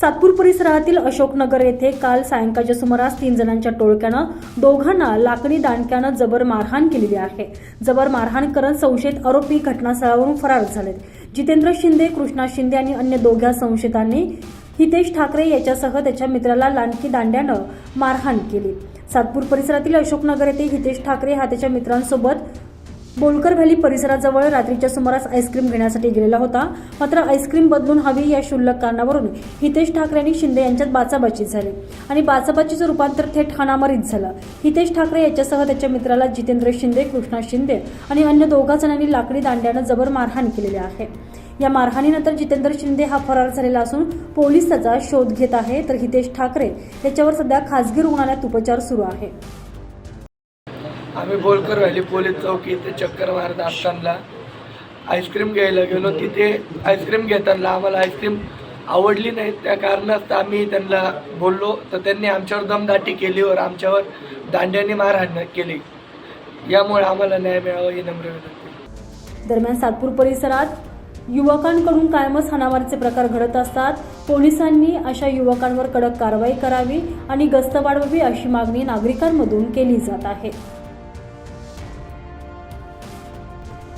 सातपूर परिसरातील अशोकनगर येथे काल सायंकाळच्या सुमारास तीन जणांच्या टोळक्यानं दोघांना लाकडी दांडक्यानं जबर मारहाण केलेली आहे. जबर मारहाण करत संशयित आरोपी घटनास्थळावरून फरार झालेत. जितेंद्र शिंदे कृष्णा शिंदे आणि अन्य दोघ्या संशयितांनी हितेश ठाकरे याच्यासह त्याच्या मित्राला लांडकी दांड्यानं मारहाण केली. सातपूर परिसरातील अशोकनगर येथे हितेश ठाकरे हा त्याच्या मित्रांसोबत बोलकर व्हॅली परिसराजवळ रात्रीच्या सुमारास आईस्क्रीम घेण्यासाठी गेलेला होता मात्र आईस्क्रीम बदलून हवी या क्षुल्लक कारणावरून हितेश ठाकरे आणि शिंदे यांच्यात बाचाबाची झाली आणि बाचाबाचीचं रूपांतर थेट हाणामारीत झालं. हितेश ठाकरे याच्यासह त्याच्या मित्राला जितेंद्र शिंदे कृष्णा शिंदे आणि अन्य दोघा जणांनी लाकडी दांड्यानं जबर मारहाण केलेली आहे. या मारहाणीनंतर जितेंद्र शिंदे हा फरार झालेला असून पोलीस त्याचा शोध घेत आहे तर हितेश ठाकरे याच्यावर सध्या खासगी रुग्णालयात उपचार सुरू आहे. आम्ही बोलकर व्हॅली पोलीस चौकी इथे चक्कर मारत असताना. आईस्क्रीम घ्यायला गेलो. तिथे आईस्क्रीम घेताना आम्हाला आईस्क्रीम आवडली नाही. त्या कारणास्तव आम्ही त्यांना बोललो. तर त्यांनी आमच्यावर दमदाटी केली वर आमच्यावर दांड्याने मारहाण केली. यामुळे आम्हाला न्याय मिळावा ही नम्र विनंती. दरम्यान सातपूर परिसरात युवकांकडून कायमच हाणामारीचे प्रकार घडत असतात. पोलिसांनी अशा युवकांवर कडक कारवाई करावी आणि गस्त वाढवावी अशी मागणी नागरिकांमधून केली जात आहे.